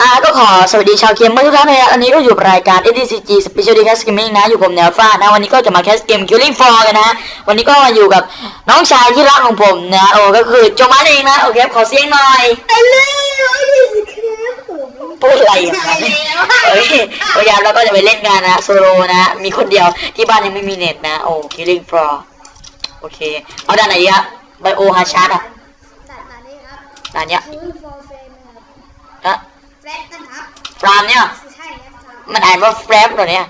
อ่าก็ขอสวัสดีชาวเกมเมอร์ทุกท่านนะครับอันนี้ก็อยู่รายการ SDCG Special Cast Gaming นะ อยู่ผมแนวฟ้านะ วันนี้ก็จะมาแคสเกม Killing Floor กันนะ วันนี้ก็มาอยู่กับน้องชายที่รักของผมนะ โอ้ก็คือโจมันเองนะ โอเค ขอเสียงหน่อยไปเลย พูดอะไรอะเฮ้ยโอเคแล้วก็จะไปเล่นกันนะโซโลนะ มีคนเดียวที่บ้านยังไม่มีเน็ตนะ โอ้ Killing Floor โอเค เอาด้านไหนดีครับไบโอฮาชาร์ดอะตัดมานี่ครับด้านเนี้ยคือฟอร์เฟนนะครับนะแฟลตนะครับฟรามเนี่ยใช่ครับมันอ่านว่าแฟรมเหรอเนี่ย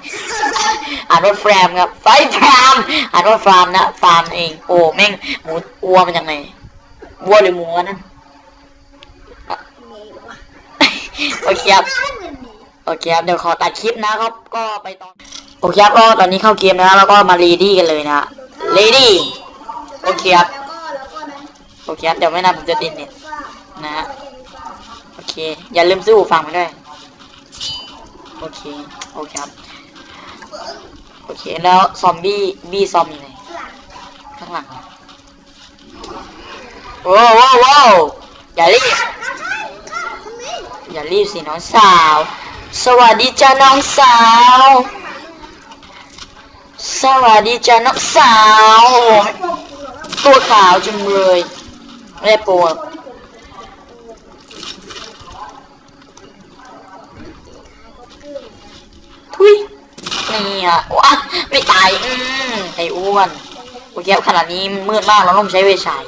อ่านว่าแฟรมครับไฟแฟรมอ่านว่าฟาร์มนะฟาร์มเองโอ้แม่งหมูวัวมันยังไงวัวหรือหมูวะนั่น มีวะ โอเคครับโอเคครับเดี๋ยวขอตัดคลิปนะครับ ก็ไปตอนโอเคครับก็ตอนนี้เข้าเกมนะแล้วก็มารีดี้กันเลยนะรีดี้โอเคครับโอเคครับเดี๋ยวไม่นานผมจะติดเน็ตว่านะฮะโอเค อย่าลืมซื้อหูฟังมาด้วยโอเคโอเคครับโอเคแล้วซอมบี้บี้ซอมอยู่ไหนข้างหลังอะโว้วโว้วโว้วอย่ารีบใช่ค่ะคุณมิ้ง อย่ารีบสิน้องสาว สวัสดีจ้าน้องสาว สวัสดีจ้าน้องสาวโอ้โหตัวขาวจังเลยไม่ได้ปรดทุยนี่อะว้าไม่ตาย อืมไอ้อ้วนโอเคครับขนาดนี้มืดมากเราต้องใช้เวชาย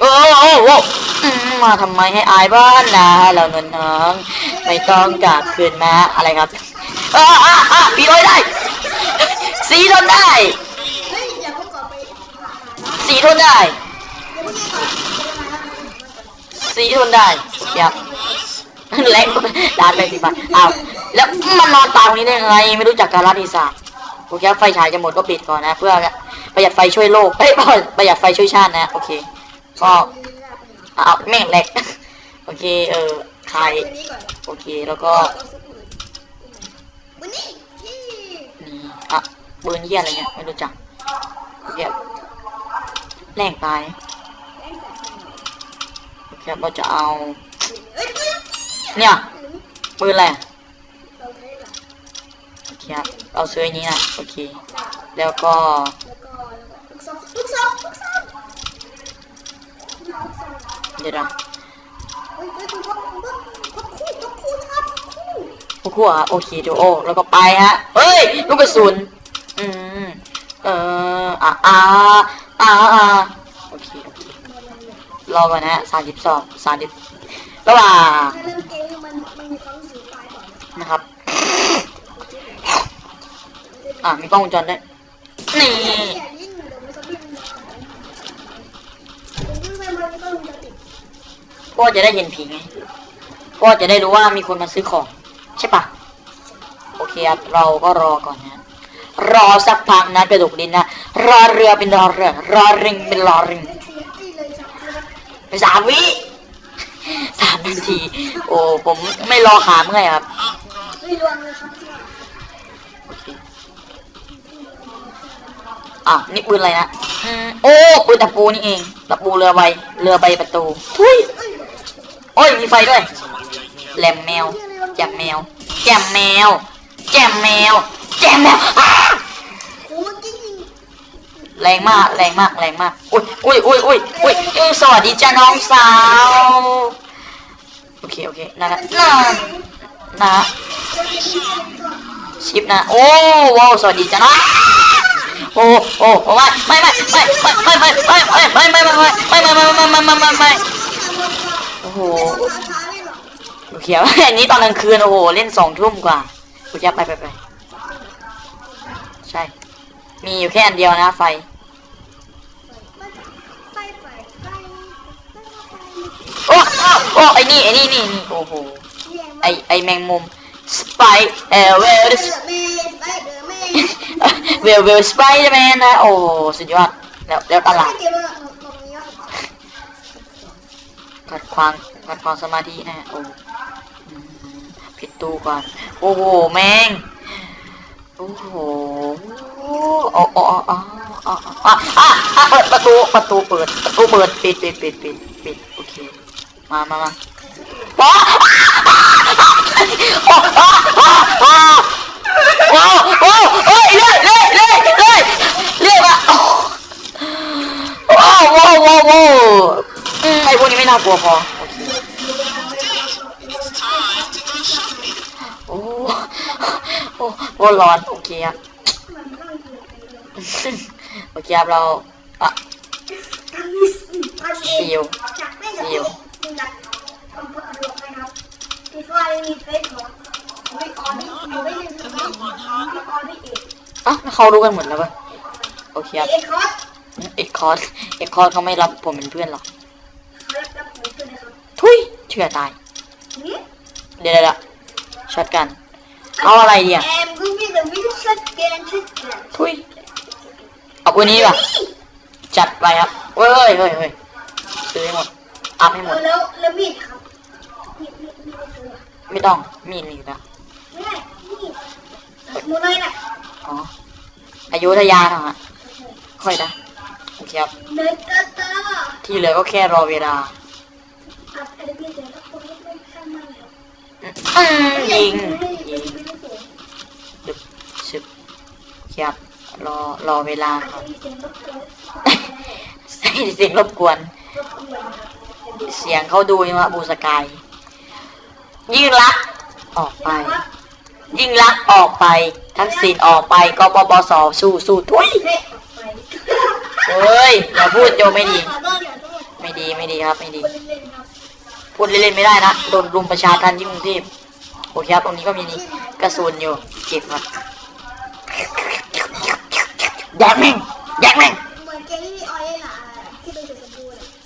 โอ้โอ้โอ้อืมาทำไมให้อายบ้านนะเราเงินน้องไม่ต้องกลับคืนมาอะไรครับอ่าอ่าอ่าปีโอ้ยได้ สีทนได้เฮ้ยอย่าเพิ่งก่อนไปหาหาสีทนได้เดี๋ยวเมื่อกี้ก่อนเดี๋ยวมาแล้วสีทนได้ครับแรงดานไปสิบันอ้าวแล้วมันนอนตายตรงนี้ได้ไง ไม่รู้จักการรัฐศาสร์โอเคไฟฉายจะหมดก็ปิดก่อนนะ เพื่อประหยัดไฟช่วยโลกเฮ้ยประหยัดไฟช่วยชาตินะ โอเค ก็เอาแม่งแหลกโอเค เออใครโอเคแล้วก็นี่อะปืนเหี้ยอะไรเนี่ยไม่รู้จักเหี้ยแรงตายโอเคเราจะเอา เนี่ยปืนอะไรอะเราใช้หลังโอเคเราซื้ออันนี้นะโอเค แล้วก็ สียดำคู่คู่อ่โอเคดูโอแล้วก็ไปฮะ เฮ้ย ลูกกระสุน อืม เอออ่าอ่าอ่าโอเคโอเครอก่อนนะสามสิบสองสามสิบระหว่างนะครับ อ่ามีกล้องวงจรด้วยนี่ พ่อจะได้เห็นผีไงพ่อจะได้รู้ว่ามีคนมาซื้อของ ใช่ปะโอเคครับเราก็รอก่อนนะ รอสักพักนะกระดูกดินนะ รอเรือเป็นรอเรือ รอริงเป็นรอริงสามวิสามนาที โอ้ผมไม่รอขาเมื่อยครับเฮ้ยรวมเลยครับอะนี่ปืนอะไรนะอืมโอ้ปืนตะปูนี่เอง ตะปูเรือใบ เรือใบประตูทุย โอ้ยมีไฟด้วยแหลมแมวแจมแมวแจมแมวแจมแมวแจมแมวอ้าโหเมื่อกี้ยิงแรงมากแรงมากแรงมากอุ้ยอุ้ยอุ้ยอุ้ยอุ้ยเอ้ยสวัสดีจ้าน้องสาวโอเคโอเคนั่นนะนั่นะชิปนะโอ้ว้าวสวัสดีจ้าน้องโอ้โอ้โอ้ไม่ไม่ไม่ไม่ไม่ไม่ไม่ไม่ไม่ไม่ไม่ไม่ไม่ไม่ไม่ไม่ไม่ไม่ไม่ โอ้โหช้าช้าไม่หรอกโอเคอันนี้ตอนกลางคืนโอ้โหเล่นสองทุ่มกว่าโอเคไปไปไปใช่ มีอยู่แค่อันเดียวนะไฟโอ้โอ้โอ้ไอ้นี่ไอ้นี่นี่นี่โอ้โหไอไอแมงมุมสไปเออเวลเดอร์แมนไปเวลเวลสไปเดอร์แมนนะโอ้สุดยอดแล้วแล้วตลาด เก็บไว้ตรงนี้ครับ ขัดขวางขัดขวางสมาธินะโอ้ปิดตู้ก่อน โอ้โห แม่ง โอ้โหอ๋ออ๋ออ๋ออ๋ออ๋ออะอะเปิดประตู ประตูเปิด ประตูเปิด ปิดปิดปิดปิดปิดโอเค มามามาโอ้โอ้โอ้โอ้โอ้โอ้เล่เล่เล่เล่เล่อยมาโอ้โอ้โอ้ พวกนี้ไม่น่ากลัวพอโอเคโอ้โอ้โอ้ร้อนโอเคครับมันต้องเกิดอะไรโอเคครับเราอะอันนี้อันนี้ซิวจากไม่จากไม่จากคำพูดอารมณ์นะครับที่ว่ามีเฟซบุ๊กไม่ออนนี่อยู่ไม่ได้ไม่ออนนี่เองอะแล้วเขารู้กันหมดแล้วปะโอเคครับเอ็กคอร์สเอกคอร์สเอกคอร์สเขาไม่รับผมเป็นเพื่อนหรอก ทุยเชื่อตายนี่เดี๋ยวเดี๋ยวเดี๋ยวช็อตกัน เอาอะไรดีอะแอมกูมีแต่วิธีชัดเจนชัดเจนทุยเอาวันนี้ป่ะจัดไปครับเฮ้ยเฮ้ยเฮ้ยซื้อให้หมดอัพให้หมดแล้วแล้วมีดครับมีดมีดมีดตัวไม่ต้องมีนี่นะไม่ได้นี่หมูน้อยน่ะอ๋ออายุทยาเนาะฮะค่อยนะโอเคครับเดินตาตาที่เหลือก็แค่รอเวลาอัพอะไรพี่เจอแล้วคนไม่ไม่ข้ามมาเลยอืมยิงยิงดึบชึบครับรอรอเวลาครับเสียงรบกวน เสียงเขาดูยังว่าบูสกาย ยิ่งรัก ออกไป ยิ่งรักออกไป ทักษิณออกไปกปปสสู้สู้ทุย เฮ้ยอย่าพูดโยไม่ดี ไม่ดีไม่ดีครับไม่ดี พูดเล่นๆไม่ได้นะโดนรุมประชาทันที่กรุงเทพโอเคครับตรงนี้ก็มีนี่กระสุนอยู่เก็บครับแดกแม่งแดกแม่ง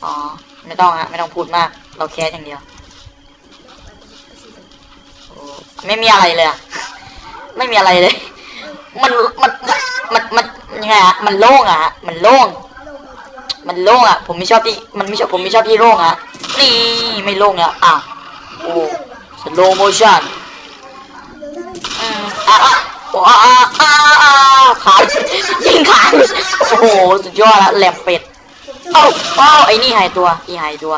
อ๋อไม่ต้องฮะไม่ต้องพูดมาก เราแค่อย่างเดียวโอ้ไม่มีอะไรเลยอะไม่มีอะไรเลย มันมันมันมันมันยังไงฮะมันโล่งอะฮะมันโล่ง มันโล่งอะผมไม่ชอบที่มันไม่ชอบผมไม่ชอบที่โล่งอะนี่ไม่โล่งแล้วอ้าวโอ้สโลโมชั่นอืมอะอะโอ้อะอะอะอะขายิงขาโอ้โหสุดยอดละแหลมเป็ดเอ้าเอ้าไอ้นี่หายตัวอีหายตัว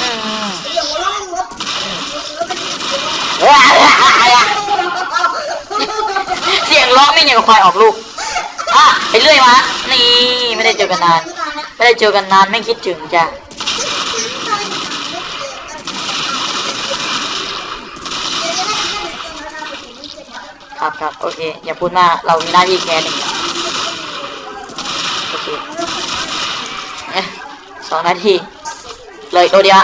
อืมเดี๋ยวเล้องไม่อย่างกับควายออกลูกอะไปเรื่อยมา นี่ไม่ได้เจอกันนาน ไม่ได้เจอกันนานไม่คิดถึงจ้ะครับครับโอเค อย่าพูดมากเรามีหน้าที่แค่หนึ่งโอเคเอสองนาทีเลยตัวเดียว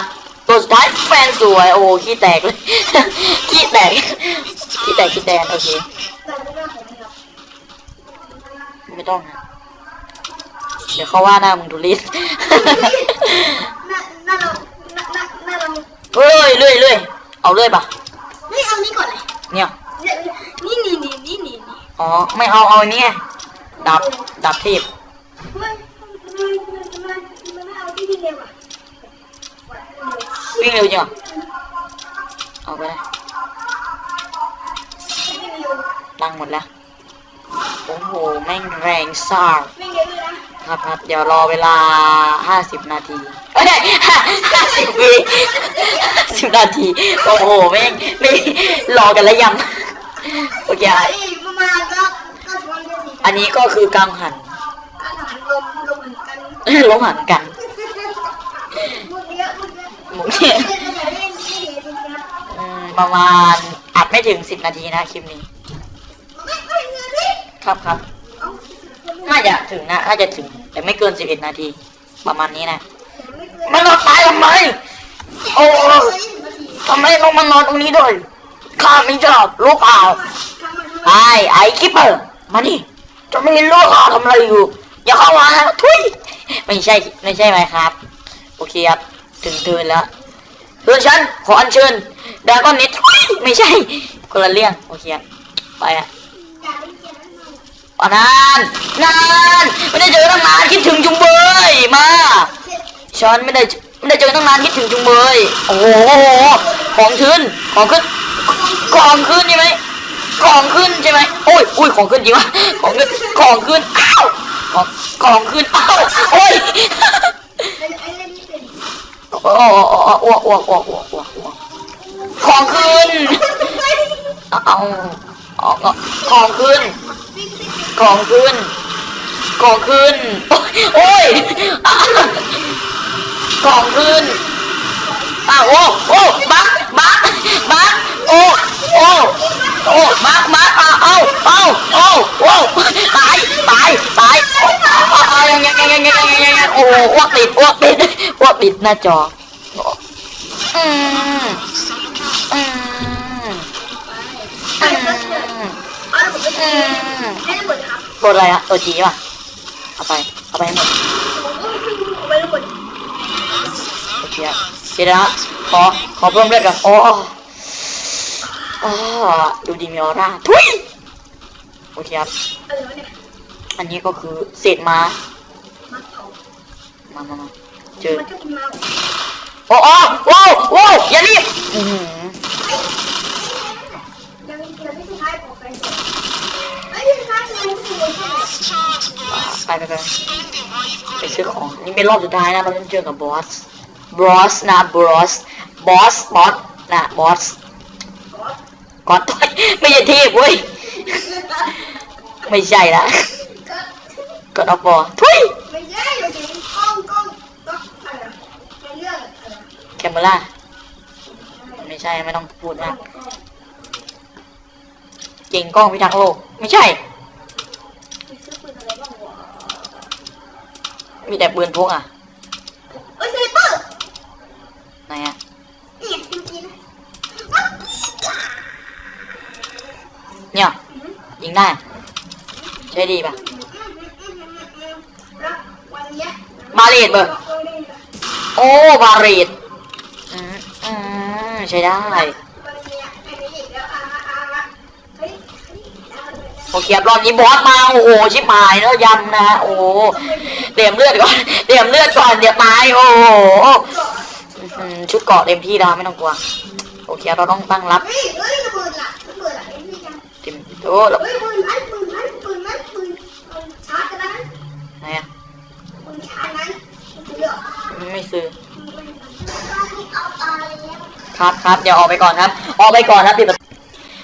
ตัวสุดท้ายแฟนสวย โอ้ขี้แตกเลย ขี้แตก ขี้แตกขี้แตกโอเค ไม่ต้องนะเดี๋ยวเขาว่าหน้ามึงทุลิสน่าเราน่าน่าเราเฮ้ยเรื่อยเรื่อยเอาเรื่อยปะนี่เอานี้ก่อนเลยเนี่ยนี่นี่นี่นี่นี่อ๋อไม่เอาเอาอันนี้ไงดับดับทีบมันมันมันมันไม่เอาที่ที่เร็วอะวิ่งเร็วจังอะเอาไปเลยวิ่งเร็วตังหมดแล้ว โอ้โห แม่งแรงซ่าวิ่งเร็วเลยนะครับครับเดี๋ยวรอเวลาห้าสิบนาทีเอ้ยห้าสิบวิสิบนาที โอ้โห แม่งไม่รอกันแล้วยังโอเคอะไอ้ประมาณก็ก็ชวนกันสิอันนี้ก็คือกังหันอาหารลมลมเหมือนกันลงหันกันมุกเยอะมุกเยอะหมูเนี่ยเล่นเล่นเล่นเล่นเล่นอืมประมาณอัดไม่ถึงสิบนาทีนะคลิปนี้ไม่ไม่เงินดิ ครับครับ น่าจะถึงนะน่าจะถึง แต่ไม่เกินสิบเอ็ดนาที ประมาณนี้นะ มันนอนตายทำไม โอ้ทำไมลงมานอนตรงนี้ด้วย ข้าไม่ชอบรู้เปล่าไอ้ไอ้คิปเปอร์มานี่จะไม่รู้ข้าทำอะไรอยู่ อย่าเข้ามาทุย ไม่ใช่ ไม่ใช่ไหมครับ โอเคครับ ถึงเทินแล้วเพื่อนฉันขออัญเชิญดาก้อนน็ตทุยไม่ใช่คนละเรื่องโอเคไปอะ ปานานนานไม่ได้เจอตั้งนานคิดถึงจุงเบยมาฉันไม่ได้ไม่ได้เจอตั้งนานคิดถึงจุงเบยโอ้โหของขึ้นของขึ้นของขึ้นใช่ไหมของขึ้นใช่ไหมโอ้ยอุ้ยของขึ้นจริงวะของขึ้นของขึ้นอ้าวของของขึ้นอ้าวโอ้ยอ้วอ้โอ้วกอ้วกอ้วกอ้วกอ้วกของขึ้นเอาของขึ้น ของขึ้น ของขึ้น โอ้ยของขึ้นอ้าวโอ้โอ้บักบักบักโอ้โอ้โอ้บักบักอ้าวเอาเอาโอ้โอ้ตายตายตายยังยังยังยังยังยังยังโอ้อ้วกติดอ้วกติดอ้วกติดหน้าจออืมอืมอ้ก็เชื่ออืมเอาผม ไปอืเล่นมเล่นหมดครับตัวอะไรอะตัวจีป่ะ เอาไป เอาไปให้หมดผมก็เอาไปหมดโอเคอะเดี๋ยวนะขอ ขอเพิ่มเลือดก่อนโอ้อ๋อดูดีมีออร่าทุยโอเคครับเออเนี่ยอันนี้ก็คือเศษม้ามาเอามามามาเจอ มันจะกินมาโอ้โอ้โอ้โอ้อย่ารีบอื้อหือยังยังไม่สุดท้ายออกไปไไปไปไปไปซื้อของนี่เป็นรอบสุดท้ายนะเราต้องเจอกับบอสบอสนะบอสบอสบอสนะบอสก่อนต่อยไม่ใช่เทพเว้ยไม่ใช่ละกดเอาปอทุยไม่ใช่เราจะกล้องกล้องกล้องอะไรเรื่องอะไรแคมเมล่าไม่ใช่ไม่ต้องพูดมากเก่งกล้องพิทักษ์โลกไม่ใช่ ซื้อปืนอะไรบ้างวะ มีแต่ปืนพกอะเอ้ยไซเปอร์ไหนอะเนี่ยจริงเนี่ยยิงได้ใช่ดีป่ะๆแล้ววันเนี้ยบาเลตเบอร์โอ้บาเรตอืมอืมใช้ได้ วันเนี้ยอันนี้อีกแล้วอะอะอะเฮ้ยโอเคครับรอบนี้บอสมาโอ้โหชิบหายแล้วยำนะฮะโอ้โห เตรียมเลือดก่อน เตรียมเลือดก่อนเดี๋ยวตายโอ้โหอื้อหือชุดเกราะเต็มที่แล้วไม่ต้องกลัว โอเคเราต้องตั้งรับเฮ้ยเฮ้ยระเบิดล่ะระเบิดล่ะไอ้พี่จังเต็มโอ้แล้วเฮ้ยปืนนั้นปืนนั้นปืนนั้นปืนปืนชาร์จกันนั้นไหนอะปืนชาร์จนั้นเดี๋ยวไม่ซื้อเอาไปแล้วครับครับเดี๋ยวออกไปก่อนครับ ออกไปก่อนครับปิดประตู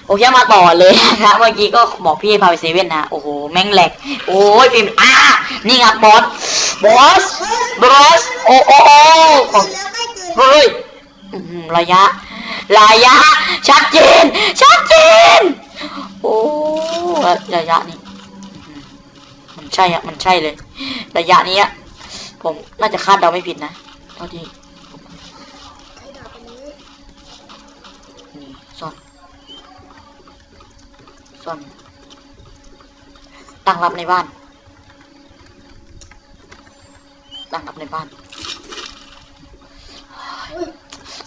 โอเคมาต่อเลยนะครับเมื่อกี้ก็บอกพี่พาไปเซเว่นนะโอ้โหแม่งแหลกโอ้ยปิมอ่านี่ครับบอส บอสบอสโอ้โอ้โอ้เฮ้ยอื้อหือระยะ ระยะ ชัดเจน ชัดเจน โอ้ระยะนี่อื้อหือมันใช่อะมันใช่เลย ระยะนี้อะผมน่าจะคาดเดาไม่ผิดนะเท่าที่ไอ้ดาบนี้นี่ซ่อนซ่อนตั้งรับในบ้าน ตั้งรับในบ้าน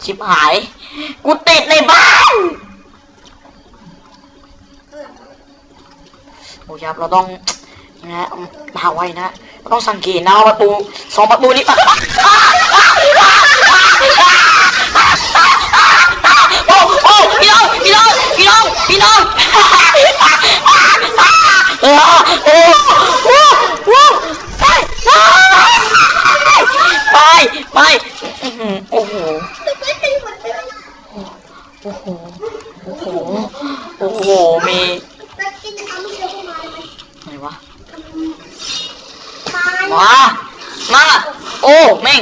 ชิบหาย กูติดในบ้านโอ้ยครับเราต้องนะมาไว้นะเราต้องสังเกตนะว่าประตูสองประตูนี้โอ้โอ้พี่น้องพี่น้องพี่น้องพี่น้องโอ้โอ้ไป ไปอื้อหือโอ้โห โอ้โห โอ้โห โอ้โห มีไม่เจอพวกมันไหนวะตายมามาโอ้ แม่ง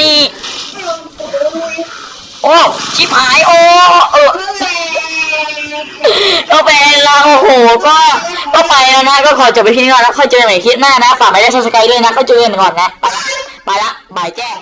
นี่ โอ้ ชิบหาย โอ้ เออก็เป็นเราโอ้โห ก็ ก็ไปแล้วนะ ก็ขอจบไปที่นี่ก่อนแล้วค่อยเจอกันใหม่คลิปหน้านะ ฝากไปได้ซับสไครต์ด้วยนะ ก็เจอกันก่อนนะ ไปละบายแจ้ง